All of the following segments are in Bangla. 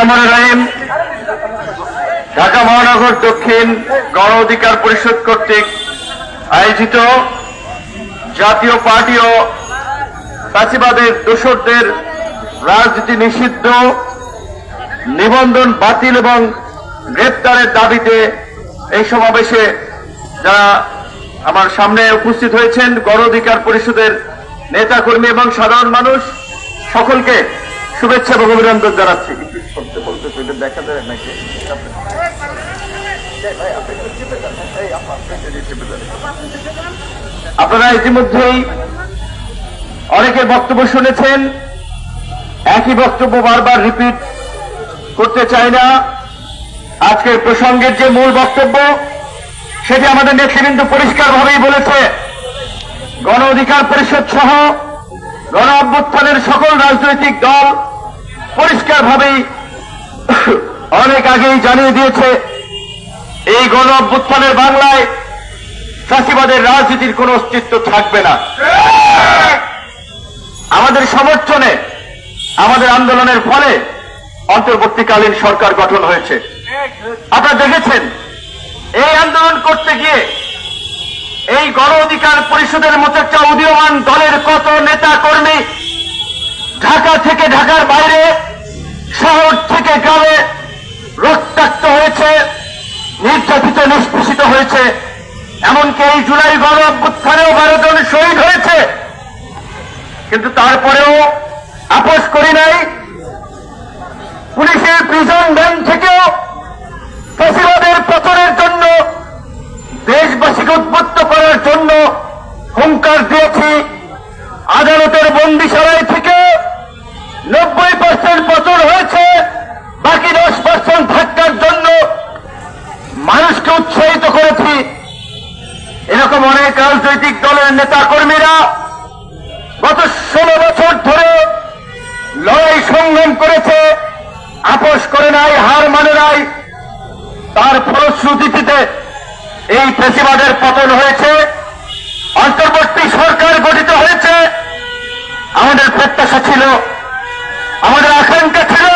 রহমান রাহিম ঢাকা মহানগর দক্ষিণ গণ অধিকার পরিষদ কর্তৃক আয়োজিত জাতীয় পার্টি ও ফাঁসিবাদের দোসরদের রাজনীতি নিষিদ্ধ, নিবন্ধন বাতিল এবং গ্রেপ্তারের দাবিতে এই সমাবেশে যারা আমার সামনে উপস্থিত হয়েছেন, গণ অধিকার পরিষদের নেতাকর্মী এবং সাধারণ মানুষ, সকলকে শুভেচ্ছা এবং অভিনন্দন জানাচ্ছি। বলতে বলতে সেটা দেখা যায় নাকি? আপনারা ইতিমধ্যেই অনেকের বক্তব্য শুনেছেন। একই বক্তব্য বারবার রিপিট করতে চাই না। আজকের প্রসঙ্গের যে মূল বক্তব্য, সেটি আমাদের নেতৃবৃন্দ পরিষ্কারভাবেই বলেছে। গণ অধিকার পরিষদ সহ গণ অভ্যুত্থানের সকল রাজনৈতিক দল পরিষ্কারভাবেই অনেক আগেই জানিয়ে দিয়েছে, এই গণ অভ্যুত্থানের বাংলায় চাষিবাদের রাজনীতির কোন অস্তিত্ব থাকবে না। আমাদের সমর্থনে, আমাদের আন্দোলনের ফলে অন্তর্বর্তীকালীন সরকার গঠন হয়েছে। আপনারা দেখেছেন, এই আন্দোলন করতে গিয়ে এই গণ অধিকার পরিষদের মতো একটা উদীয়মান দলের কত নেতা কর্মী ঢাকা থেকে ঢাকার বাইরে শহর থেকে গ্রামে রক্তাক্ত হয়েছে, নির্যাতিত, নিষ্পেষিত হয়েছে। এমনকি এই জুলাই গণ অভ্যুত্থানেও বারো জন শহীদ হয়েছে। কিন্তু তারপরেও আপোষ করি নাই। পুলিশের প্রিজন ভ্যান থেকেও ফেসিবাদের পতনের জন্য, দেশবাসীকে উদ্বুদ্ধ করার জন্য হুঙ্কার দিয়েছি। আদালতের বন্দিশালায় থেকে নব্বই পার্সেন্ট পতন হয়েছে, বাকি দশ পার্সেন্ট থাকার জন্য মানুষকে উৎসাহিত করেছি। এরকম অনেক রাজনৈতিক দলের নেতা কর্মীরা গত ষোলো বছর ধরে লড়াই সংগ্রাম করেছে, আপোষ করে নাই, হার মানে নাই। তার ফলশ্রুতিতে এই ফেসিবাদের পতন হয়েছে। অন্তর্বর্তী সরকার গঠিত হয়েছে। আমাদের প্রত্যাশা ছিল আমাদের আকাঙ্ক্ষা ছিল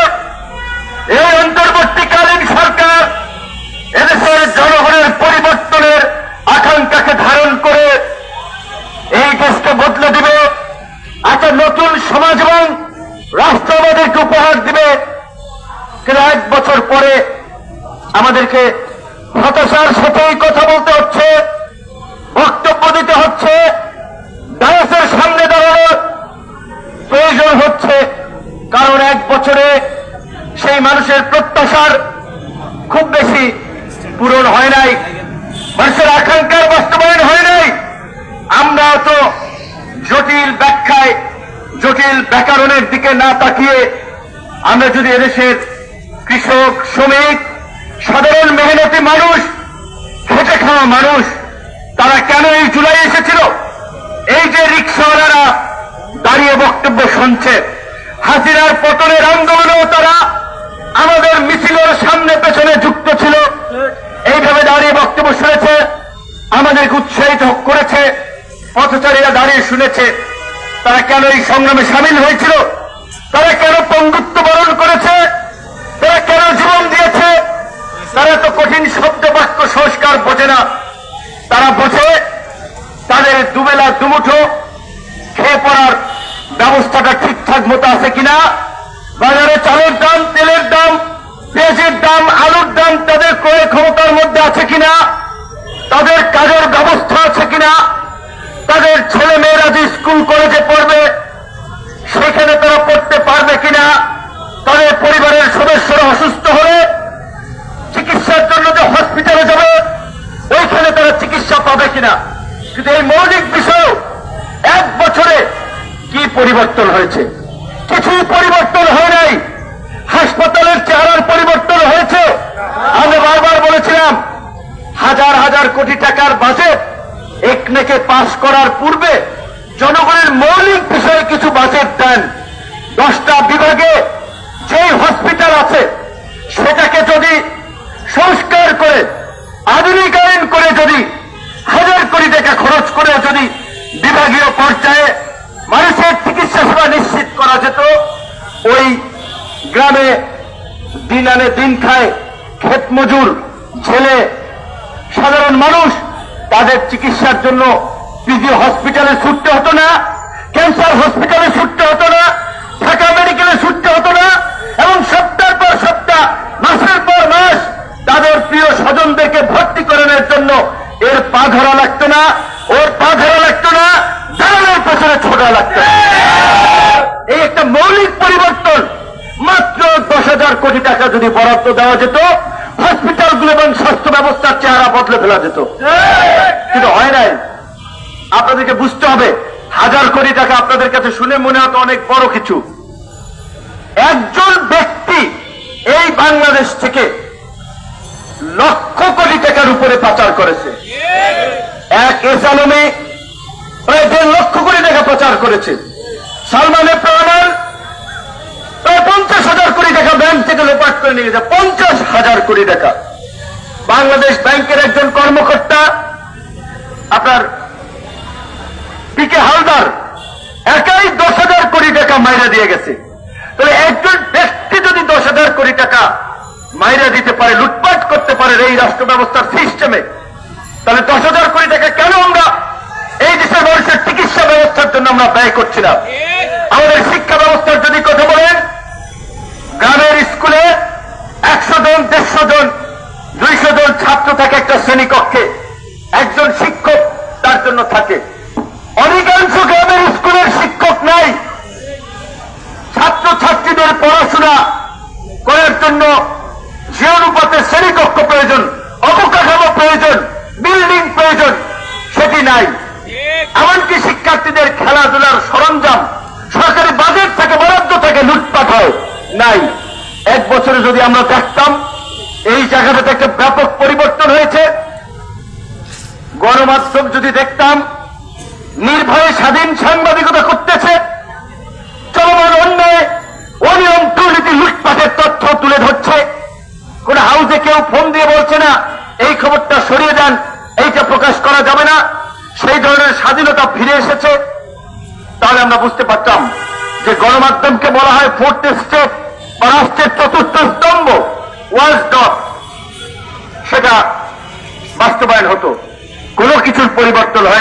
এই অন্তর্বর্তীকালীন সরকার এদেশের জনগণের পরিবর্তনের আকাঙ্ক্ষাকে ধারণ করে এই দেশকে বদলে দিবে, একটা নতুন সমাজ এবং রাষ্ট্রবাদীকে উপহার দিবে। কিন্তু এক বছর পরে আমাদেরকে হতাশার সাথেই কথা বলতে হচ্ছে, বক্তব্য দিতে হচ্ছে ডায়াসের সামনে দাঁড়ানোর প্রয়োজন হচ্ছে কারণ এক বছরে সেই মানুষের প্রত্যাশার খুব বেশি পূরণ হয় নাই, মানুষের আকাঙ্ক্ষার বাস্তবায়ন হয় নাই। আমরা তো জটিল ব্যাখ্যায়, জটিল ব্যাকরণের দিকে না তাকিয়ে আমরা যদি এদেশের কৃষক, শ্রমিক, সাধারণ মেহনতি মানুষ, খেটে খাওয়া মানুষ, তারা কেন এই জুলাই এসেছিল? এই যে রিক্সাওয়ালারা দাঁড়িয়ে বক্তব্য শুনছে, হাসিনার পতনের আন্দোলনেও তারা আমাদের মিছিলের সামনে পেছনে যুক্ত ছিল। এইভাবে দাঁড়িয়ে বক্তব্য শুনেছে, আমাদেরকে উৎসাহিত করেছে, পথচারীরা দাঁড়িয়ে শুনেছে। তারা কেন এই সংগ্রামে সামিল হয়েছিল? তারা কেন পঙ্গুত্ব বরণ করেছে? তারা কেন জীবন দিয়েছে? তারা তো কঠিন শব্দ বাক্য সংস্কার বোঝে না। তারা বোঝে, তাদের দুবেলা দুমুঠো খেয়ে পড়ার ব্যবস্থাটা ঠিকঠাক মতো আছে কিনা? বাজারে চালের দাম, তেলের দাম, পেঁয়াজের দাম, আলুর দাম, তাদের ক্রয় ক্ষমতার মধ্যে আছে কিনা? তাদের কাজের ব্যবস্থা আছে কিনা? তাদের ছেলে মেয়েরা যে স্কুল, কলেজে পড়বে, সেখানে তারা পড়তে পারবে কিনা? তাদের পরিবারের সদস্যরা অসুস্থ হলে চিকিৎসার জন্য যে হসপিটালে যাবে, ওইখানে তারা চিকিৎসা পাবে কিনা? কিন্তু এই মৌলিক বিষয়, এক বছরে কি পরিবর্তন হয়েছে? কিছুই পরিবর্তন হাসপাতালের চেহারার পরিবর্তন হয়েছে। আমি বারবার বলেছিলাম, হাজার হাজার কোটি টাকার বাজেট একনেকে পাস করার পূর্বে জনগণের মৌলিক বিষয়ে কিছু বাজেট দেন। দশটা বিভাগে যেই হসপিটাল আছে, সেটাকে যদি সংস্কার করে, আধুনিকায়ন করে যদি, হাজার কোটি টাকা খরচ করে যদি বিভাগীয় পর্যায়ে মানুষের চিকিৎসা সেবা নিশ্চিত করা যেত, ওই গ্রামে দিন আনে দিন খায় ক্ষেত মজুর, ছেলে, সাধারণ মানুষ, তাদের চিকিৎসার জন্য পিজি হসপিটালে ছুটতে হতো না ক্যান্সার হসপিটালে ছুটতে হতো না, ঢাকা মেডিকেলে ছুটতে হতো না এবং সপ্তাহ পর সপ্তাহ মাসের পর মাস তাদের প্রিয় স্বজনদেরকে ভর্তি করানোর জন্য এর পা ধরা লাগতো না ওর পা ধরা লাগতো না দালালের পেছনে ছোটা লাগতো না। এই একটা মৌলিক পরিবর্তন মাত্র দশ হাজার কোটি টাকা যদি বরাদ্দ দেওয়া যেত হসপিটালগুলো এবং স্বাস্থ্য ব্যবস্থার চেহারা বদলে ফেলা যেত। কিন্তু হয় নাই। আপনাদেরকে বুঝতে হবে, হাজার কোটি টাকা আপনাদের কাছে শুনে মনে হতো অনেক বড় কিছু। একজন ব্যক্তি এই বাংলাদেশ থেকে লক্ষ কোটি টাকার উপরে পাচার করেছে। এক এস আলমে প্রায় দেড় লক্ষ কোটি টাকা পাচার করেছে। সালমানের প্রমাণ ব্যাংক থেকে লোপাট করে নিয়ে গেছে পঞ্চাশ হাজার কোটি টাকা। বাংলাদেশ ব্যাংকের একজন কর্মকর্তা, আপনার পিকে হালদার, একাই দশ হাজার কোটি টাকা মাইরা দিয়ে গেছে। তাহলে একজন ব্যক্তি যদি দশ হাজার কোটি টাকা মাইরা দিতে পারে, লুটপাট করতে পারে এই রাষ্ট্র ব্যবস্থার সিস্টেমে, তাহলে দশ হাজার কোটি টাকা কেন আমরা এই দেশের মানুষের চিকিৎসা ব্যবস্থার জন্য আমরা ব্যয় করছি না আমাদের শিক্ষা ব্যবস্থার যদি কথা বলেন গ্রামের স্কুলে একশো জন দেড়শো জন দুইশো জন ছাত্র থাকে একটা শ্রেণীকক্ষে একজন শিক্ষক তার জন্য থাকে। অধিকাংশ গ্রামের স্কুলের শিক্ষক নাই। ছাত্র ছাত্রীদের পড়াশোনা করার জন্য যে অনুপাতে শ্রেণীকক্ষ প্রয়োজন, অবকাঠামো প্রয়োজন, বিল্ডিং প্রয়োজন, সেটি নাই। এমনকি শিক্ষার্থীদের খেলাধুলার সরঞ্জাম, সরকারি বাজেট থেকে, বরাদ্দ থেকে, লুটপাট হয়, নাই। এক বছরে যদি আমরা দেখতাম, এই জায়গাটাতে একটা ব্যাপক পরিবর্তন হয়েছে। গণমাধ্যম যদি দেখতাম, নির্ভয়ে স্বাধীন সাংবাদিকতা করতেছে, চলমান অন্যায় অনিয়ম দুর্নীতি লুটপাটের তথ্য তুলে ধরছে। কোন হাউসে কেউ ফোন দিয়ে বলছে না, এই খবরটা সরিয়ে দেন, এইটা প্রকাশ করা যাবে না, সেই ধরনের স্বাধীনতা ফিরে এসেছে। তাহলে আমরা বুঝতে পারতাম যে গণমাধ্যমকে বলা হয় ফোর্থ স্টেপ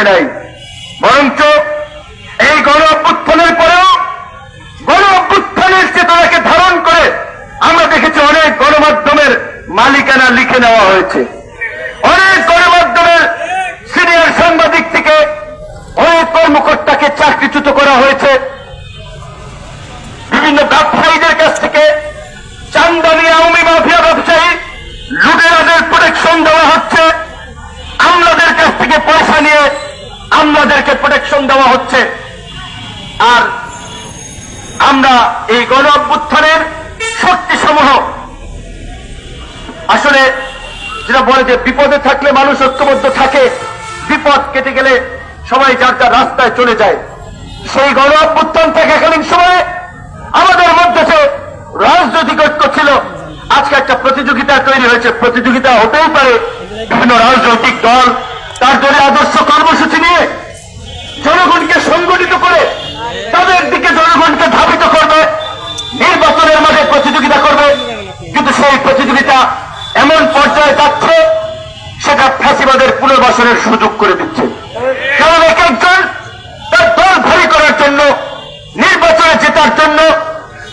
হয় নাই। বরঞ্চ এই গণ অভ্যুত্থানের পরেও গণ অভ্যুত্থানের চেতনাকে ধারণ করে আমরা দেখেছি অনেক গণমাধ্যমের মালিকানা লিখে নেওয়া হয়েছে। আসলে যেটা বলে যে বিপদে থাকলে মানুষ ঐক্যবদ্ধ থাকে, বিপদ কেটে গেলে সবাই যার যার রাস্তায় চলে যায়। সেই গণ অভ্যুত্থান থাকাকালীন সময়ে আমাদের মধ্যে যে রাজনৈতিক ঐক্য ছিল, আজকে একটা প্রতিযোগিতা তৈরি হয়েছে। প্রতিযোগিতা হতেই পারে বিভিন্ন রাজনৈতিক দল তার দলে আদর্শ কর্মসূচি নিয়ে জনগণকে সংগঠিত করে তাদের দিকে জনগণকে ধাবিত করবে, নির্বাচনের মাঝে প্রতিযোগিতা করবে। কিন্তু সেই প্রতিযোগিতা এমন পর্যায়ে যাচ্ছে সেটা ফ্যাসিবাদের পুনর্বাসনের সুযোগ করে দিচ্ছে। কারণ এক একজন তার দল ভারী করার জন্য, নির্বাচনে জেতার জন্য,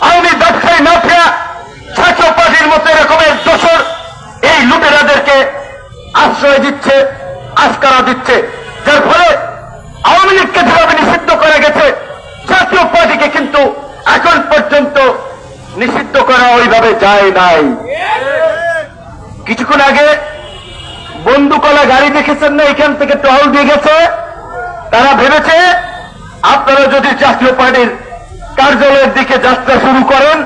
আওয়ামী ব্যবসায়ী মাফিয়া ছাত্র পার্টির মতো এরকমের দোষর এই লুটেরাদেরকে আশ্রয় দিচ্ছে আস্কারা দিচ্ছে। যার ফলে আওয়ামী লীগকে যেভাবে নিষিদ্ধ করা গেছে, জাতীয় পার্টিকে কিন্তু এখন পর্যন্ত নিষিদ্ধ করা ওইভাবে যায় নাই। কিছুক্ষণ আগে বন্দুকলা গাড়ি দেখেছেন না, এখান থেকে টহল দিয়ে গেছে। তারা ভেবেছে, আপনারা যদি জাতীয় পার্টির কার্যালয়ের দিকে যাত্রা শুরু করেন,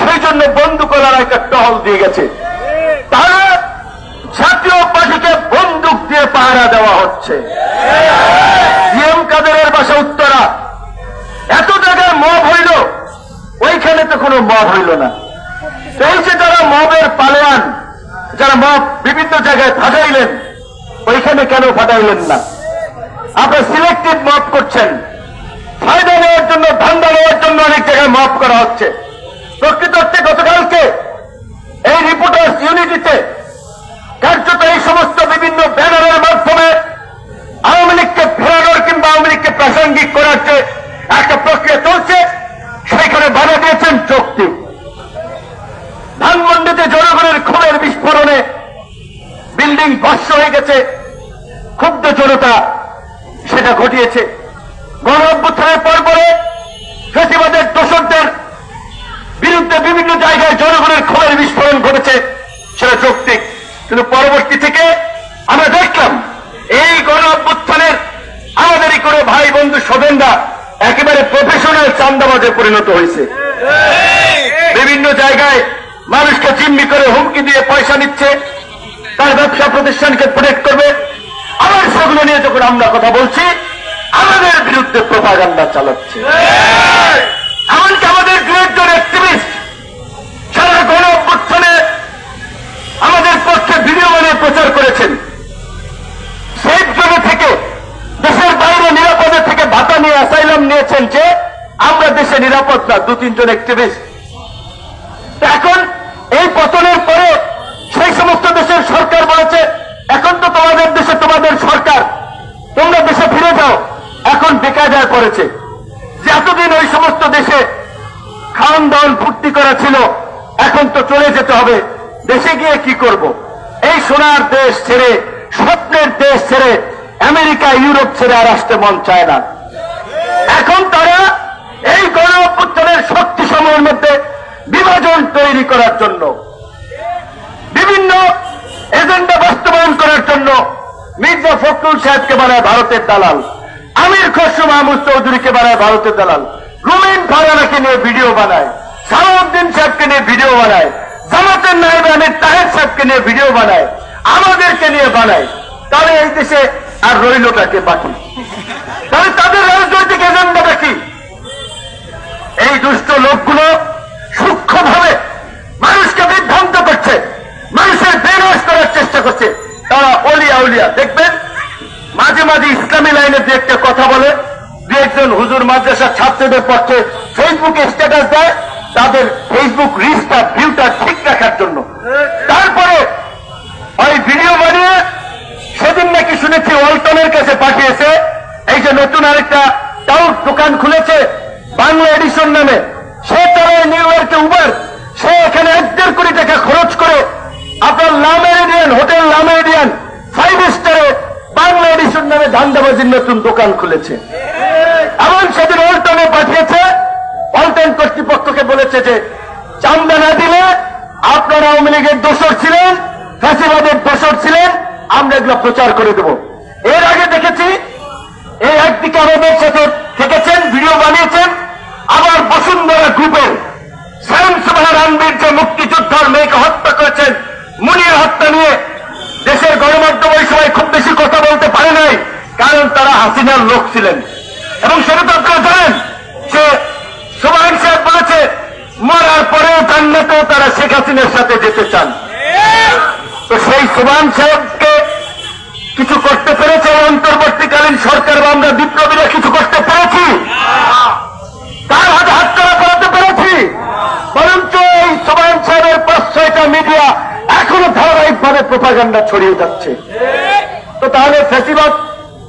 সেই জন্য বন্দুকলার একটা টহল দিয়ে গেছে। তারা জাতীয় পার্টিকে বন্দুক দিয়ে পাহারা দেওয়া হচ্ছে। জিএম কাদেরের বাসা উত্তরা। এত জায়গায় মব হইল, ওইখানে তো কোনো মব হইল না। এই যে যারা মবের পালোয়ান যারা মাপ বিভিন্ন জায়গায় ফাটাইলেন, ওইখানে কেন ফাটাইলেন না? আপনার সিলেক্টিভ মত করছেন। ফায়দা নেওয়ার জন্য, ধান্দা নেওয়ার জন্য অনেক জায়গায় মাফ করা হচ্ছে। প্রকৃত অর্থে গতকালকে এই রিপোর্টার্স ইউনিটিতে কার্যত এই সমস্ত বিভিন্ন ব্যানারের মাধ্যমে আওয়ামী লীগকে ফেরানোর কিংবা আওয়ামী লীগকে প্রাসঙ্গিক করার যে একটা প্রক্রিয়া চলছে সেখানে বাধা দিয়েছেন চোখটি ধানমন্ডিতে জনগণের খুনের বিস্ফোরণে বিল্ডিং ভস্য হয়ে গেছে ক্ষুব্ধ জনতা সেটা ঘটিয়েছে গণ অভ্যুত্থানের পর পরে ফেসিবাদের দোষকদের বিরুদ্ধে বিভিন্ন জায়গায় জনগণের খুনের বিস্ফোরণ ঘটেছে সেটা যৌক্তিক কিন্তু পরবর্তী থেকে আমরা দেখলাম এই গণ অভ্যুত্থানের আমাদেরই করে ভাই বন্ধু একেবারে প্রফেশনাল চান্দাবাজে পরিণত হয়েছে। বিভিন্ন জায়গায় মানুষকে চিম্মি করে হুমকি দিয়ে পয়সা নিচ্ছে, তার ব্যবসা প্রতিষ্ঠানকে প্রোটেক্ট করবে। আবার সেগুলো নিয়ে যখন আমরা কথা বলছি, আমাদের বিরুদ্ধে প্রপাগান্ডা চালাচ্ছে। এমনকি আমাদের দু একজন অ্যাক্টিভিস্ট সারা গণ অভ্যুত্থানে আমাদের পক্ষে ভিডিও বানিয়ে প্রচার করেছেন। সেই জন্য থেকে দেশের বাইরে নিরাপদে থেকে ভাতা নিয়ে অ্যাসাইলাম নিয়েছেন যে, আমরা দেশে নিরাপদ না, দু তিনজন অ্যাক্টিভিস্ট এখন এই পতনের পরে সেই সমস্ত দেশের সরকার বলেছে, এখন তো তোমাদের দেশে তোমাদের সরকার, তোমরা দেশে ফিরে যাও। এখন বেকায়দায় পড়েছে। যে এতদিন ওই সমস্ত দেশে খাওয়ান দাওয়ান ফুর্তি করা ছিল, এখন তো চলে যেতে হবে। দেশে গিয়ে কি করব? এই সোনার দেশ ছেড়ে, স্বপ্নের দেশ ছেড়ে, আমেরিকা, ইউরোপ ছেড়ে আর আসতে মন চায় না। এখন তারা এই গণ শক্তি সময়ের মধ্যে বিভাজন তৈরি করার জন্য, বিভিন্ন এজেন্ডা বাস্তবায়ন করার জন্য মির্জা ফখরুল সাহেবকে বানায় ভারতের দালাল, আমির খসরু মাহমুদ চৌধুরীকে বানায় ভারতের দালাল, রুমিন ফারানাকে নিয়ে ভিডিও বানায়, সালাউদ্দিন সাহেবকে নিয়ে ভিডিও বানায়, জামাতের নায়েব আমির তাহের সাহেবকে নিয়ে ভিডিও বানায়, আমাদেরকে নিয়ে বানায়। তাহলে এই দেশে আর রইলটাকে বাকি? তাহলে তাদের রাজনৈতিক এজেন্ডাটা কি? এই দুষ্ট লোকগুলো সূক্ষ্মভাবে মানুষকে বিভ্রান্ত করছে, মানুষের বেরোস করার চেষ্টা করছে। তারা অলিয়া উলিয়া, দেখবেন? মাঝে মাঝে ইসলামী লাইনে দু একটা কথা বলে, দু একজন হুজুর মাদ্রাসার ছাত্রদের পক্ষে ফেসবুকে স্ট্যাটাস দেয়, তাদের ফেসবুক রিচটা ভিউটা ঠিক রাখার জন্য। তারপরে ওই ভিডিও বানিয়ে সেদিন নাকি শুনেছি ওয়ালটনের কাছে পাঠিয়েছে নতুন আরেকটা টাউট দোকান খুলেছে বাংলা এডিশন নামে। সে চালায় নিউ ইয়র্কে উবার। সে এখানে এক দেড় কোটি টাকা খরচ করে আপনার লামেরিডিয়ান হোটেল লামেরিডিয়ান ফাইভ স্টারে বাংলা এডিশন নামে ধান্দাবাজির নতুন দোকান খুলেছে। এমন সেদিন ওয়ালটনে পাঠিয়েছে। ওয়ালটন কর্তৃপক্ষকে বলেছে যে চান্দা না দিলে আপনারা আওয়ামী লীগের দোষর ছিলেন, ফ্যাসিবাদের দোষর ছিলেন, আমরা এগুলো প্রচার করে দেব। এর আগে দেখেছি এই একদিকে আমাদের সাথে থেকেছেন ভিডিও বানিয়েছেন, আবার বসুন্ধরা গ্রুপের স্বয়ং সভা রণবীর যে মুক্তিযোদ্ধার মেয়েকে হত্যা করেছেন, মুনির হত্যা নিয়ে দেশের গণমাধ্যম ওই সময় খুব বেশি কথা বলতে পারে নাই, কারণ তারা হাসিনার লোক ছিলেন। এবং সেটা তো আপনারা জানেন যে সুবাহিন সাহেব বলেছে, মরার পরেও জান্নাতেও তারা শেখ হাসিনার সাথে যেতে চান। তো সেই সুবান সাহেবকে কিছু করতে পেরেছে অন্তর্বর্তীকালীন সরকার বা আমরা বিপ্লবীরা কিছু করতে পেরেছি? তার হাতে হাত করা করাতে পেরেছি? বরঞ্চ এই সুবান সাহেবের পাঁচ ছয়টা মিডিয়া এখনও ধারাবাহিকভাবে প্রপাগান্ডা ছড়িয়ে যাচ্ছে। তো তাহলে ফেসিবাদ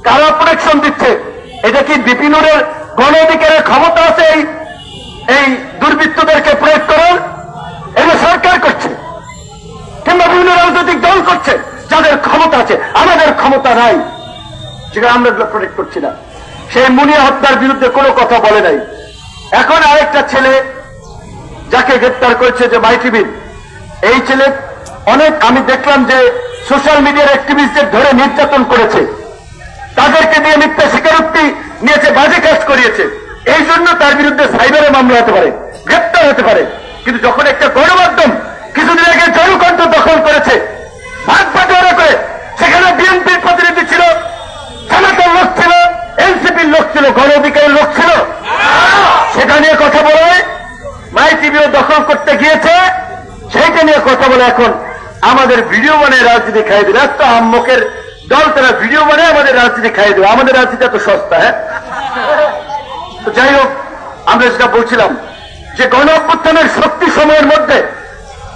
কারা প্রোটেকশন দিচ্ছে? এটা কি বিপিনুরের গণ অধিকারের ক্ষমতা আছে এই এই দুর্বৃত্তদেরকে প্রয়োগ করার? এটা সরকার করছে। কিংবা বিভিন্ন রাজনৈতিক দল করছে। যাদের ক্ষমতা আছে, আমাদের ক্ষমতা নাই। যেটা আমরা প্রোটেক্ট করছি না। সেই মুনিয়া হত্যার বিরুদ্ধে কোনো কথা বলে নাই। এখন আরেকটা ছেলে যাকে গ্রেপ্তার করেছে যে মাই টিভির এই ছেলে অনেক, আমি দেখলাম যে সোশ্যাল মিডিয়ার অ্যাক্টিভিস্টদের ধরে নির্যাতন করেছে। তাদেরকে দিয়ে মিথ্যা স্বীকারোক্তি নিয়েছে, বাজে কাজ করিয়েছে। এই জন্য তার বিরুদ্ধে সাইবারে মামলা হতে পারে, গ্রেপ্তার হতে পারে। কিন্তু যখন একটা গণমাধ্যম কিছুদিন আগে জনকণ্ঠ দখল করেছে সেখানে বিএনপির প্রতিনিধি ছিল জামাতের লোক ছিল, এনসিপির লোক ছিল গণ অধিকারের লোক ছিল। সেটা নিয়ে কথা বলে, মাই টিভিও দখল করতে গিয়েছে, সেইটা নিয়ে কথা বলে এখন। আমাদের ভিডিও বানিয়ে রাজনীতি খাইয়ে দেবে। এত আম্মকের দল তারা ভিডিও বানিয়ে, আমাদের রাজনীতি খাইয়ে দেবে। আমাদের রাজনীতি এত সস্তা হ্যাঁ? তো যাই হোক, আমরা যেটা বলছিলাম, যে গণ শক্তি সময়ের মধ্যে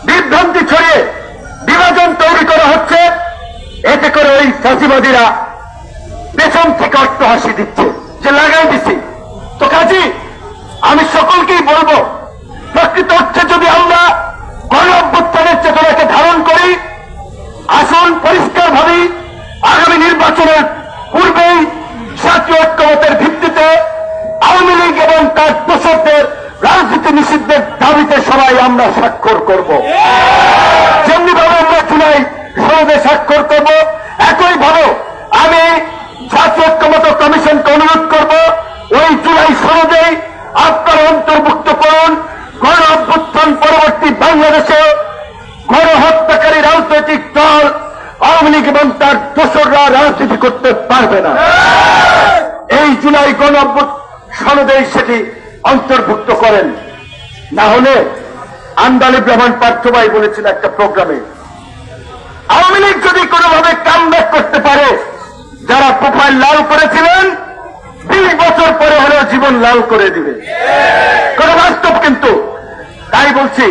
বিভ্রান্তি ছড়িয়ে বিভাজন তৈরি করা হচ্ছে। এতে করে ওই চাষিবাদীরা পেছন থেকে অট্ট হাসি দিচ্ছে, যে লাগাই দিছি। তো কাজী, আমি সকলকেই বলব, প্রকৃত হচ্ছে যদি আমরা গণ অভ্যুত্থানের চেতনাকে ধারণ করি, আসুন পরিষ্কার ভাবে আগামী নির্বাচনের পূর্বেই জাতীয় ঐক্যমতের ভিত্তিতে আওয়ামী লীগ এবং তার দোষকদের রাজনীতি নিষিদ্ধের দাবিতে সবাই আমরা স্বাক্ষর করব যেমনি ভাবে আমরা জুলাই সনদে স্বাক্ষর করব একই ভাবে আমি জাতীয় ঐক্যমত কমিশনকে অনুরোধ করব ওই জুলাই সনদেই আপনারা অন্তর্ভুক্ত করুন গণ অভ্যুত্থান পরবর্তী বাংলাদেশে গণহত্যাকারী রাজনৈতিক দল আওয়ামী লীগ এবং তার দোসররা রাজনীতি পারবে না। এই জুলাই গণ সনদেই সেটি অন্তর্ভুক্ত করেন। না হলে আন্দালি ব্রাহ্মণ পার্থবাই বলেছিল একটা প্রোগ্রামে, আওয়ামী লীগ যদি কোনোভাবে কামব্যাক করতে পারে, যারা প্রোফাইল লাল করেছিলেন, বিশ বছর পরে হলেও জীবন লাল করে দিবে। কোন বাস্তব কিন্তু, তাই বলছি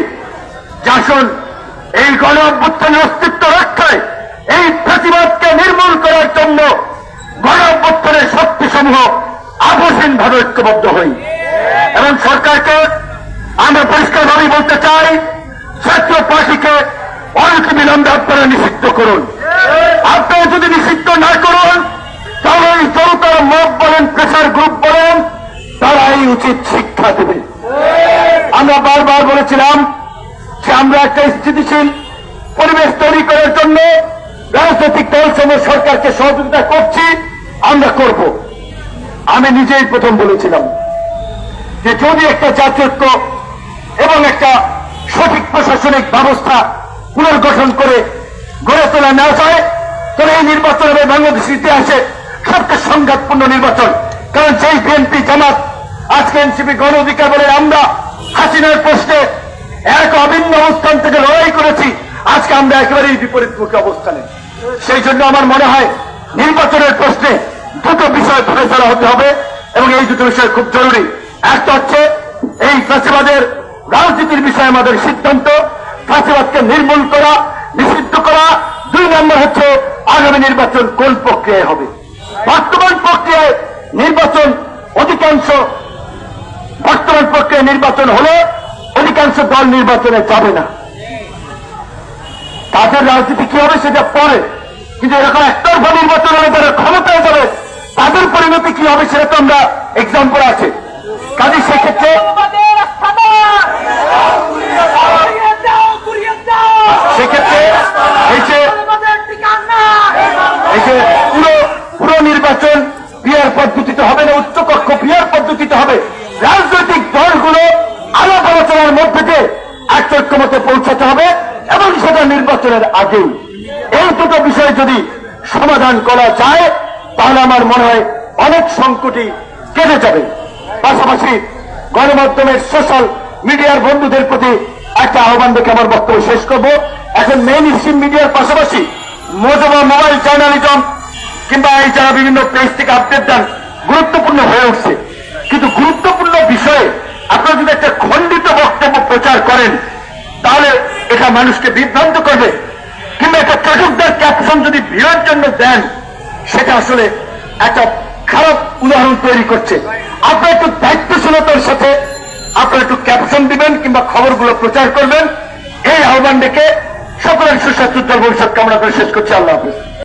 যে এই গণ অভ্যুত্থানের অস্তিত্ব রক্ষায় এই প্রতিবাদকে নির্মূল করার জন্য গণ অভ্যুত্থানের শক্তিসমূহ আপসীন ভাবে ঐক্যবদ্ধ হই। এবং সরকারকে আমরা পরিষ্কারভাবে বলতে চাই জাতীয় পার্টিকে অনেক বিলম্বে আপনারা নিষিদ্ধ করুন। আপনারা যদি নিষিদ্ধ না করুন, তাহলে এই জনতার মত বলেন প্রেসার গ্রুপ বলেন তারাই উচিত শিক্ষা দেবে। আমরা বারবার বলেছিলাম যে আমরা একটা স্থিতিশীল পরিবেশ তৈরি করার জন্য রাজনৈতিক দলসমূহ সরকারকে সহযোগিতা করছি, আমরা করব। আমি নিজেই প্রথম বলেছিলাম যে যদি একটা জাতীয়ত্ব এবং একটা সঠিক প্রশাসনিক ব্যবস্থা পুনর্গঠন করে গড়ে তোলা না যায়, তবে এই নির্বাচন হবে বাংলাদেশ ইতিহাসে সবচেয়ে সংঘাতপূর্ণ নির্বাচন। কারণ যেই বিএনপি জামাত, আজকে এনসিপি গণ অধিকার বলে আমরা হাসিনার প্রশ্নে এক অভিন্ন অবস্থান থেকে লড়াই করেছি আমরা একেবারেই বিপরীতমুখী অবস্থানে সেই জন্য আমার মনে হয় নির্বাচনের প্রশ্নে দুটো বিষয় বিবেচনা হতে হবে এবং এই দুটো বিষয় খুব জরুরি। একটা হচ্ছে, এই ফাঁসিবাদের রাজনীতির বিষয়ে আমাদের সিদ্ধান্ত ফাঁসিবাদকে নির্মূল করা, নিষিদ্ধ করা। দুই নম্বর হচ্ছে, আগামী নির্বাচন কোন প্রক্রিয়ায় হবে? বর্তমান প্রক্রিয়ায় নির্বাচন অধিকাংশ, বর্তমান প্রক্রিয়ায় নির্বাচন হলে অধিকাংশ দল নির্বাচনে যাবে না। তাদের রাজনীতি কি হবে সেটা পরে। কিন্তু এরকম একতরফা নির্বাচন হলে যারা ক্ষমতায় যাবে, তাদের পরিণতি কি হবে সেটা তো আমরা এক্সাম্পল আছে। কাজে সেক্ষেত্রে সেক্ষেত্রে এই যে এই যে পুরো পুরো নির্বাচন বিয়ার পদ্ধতিতে হবে না, উচ্চকক্ষ বিয়ার পদ্ধতিতে হবে। রাজনৈতিক দলগুলো আলাপ আলোচনার মধ্যে দিয়ে একটা ঐক্যমতে পৌঁছাতে হবে। এবং সেটা নির্বাচনের আগেই এই দুটো বিষয় যদি সমাধান করা যায়, তাহলে আমার মনে হয় অনেক সংকটই কেটে যাবে। পাশাপাশি গণমাধ্যমের সোশ্যাল মিডিয়ার বন্ধুদের প্রতি একটা আহ্বান দেখে আমার বক্তব্য শেষ করব। এখন মেইন স্ট্রিম মিডিয়ার পাশাপাশি মজবা মোবাইল জার্নালিজম কিংবা এই যারা বিভিন্ন পেজ থেকে আপডেট দেন, গুরুত্বপূর্ণ হয়ে উঠছে। কিন্তু গুরুত্বপূর্ণ বিষয়ে আপনারা যদি একটা খণ্ডিত বক্তব্য প্রচার করেন, তাহলে এটা মানুষকে বিভ্রান্ত করবে। কিংবা একটা চটকদার ক্যাপশন যদি ভিড়ের জন্য দেন, সেটা আসলে একটা খারাপ উদাহরণ তৈরি করছে। আপনার একটু দায়িত্বশীলতার সাথে আপনারা একটু ক্যাপশন দিবেন কিংবা খবরগুলো প্রচার করবেন। এই আহ্বান ডেকে সকলের সুস্বাস্থ্য ভবিষ্যৎ কামনা করে শেষ করছে। আল্লাহ হাফিজ।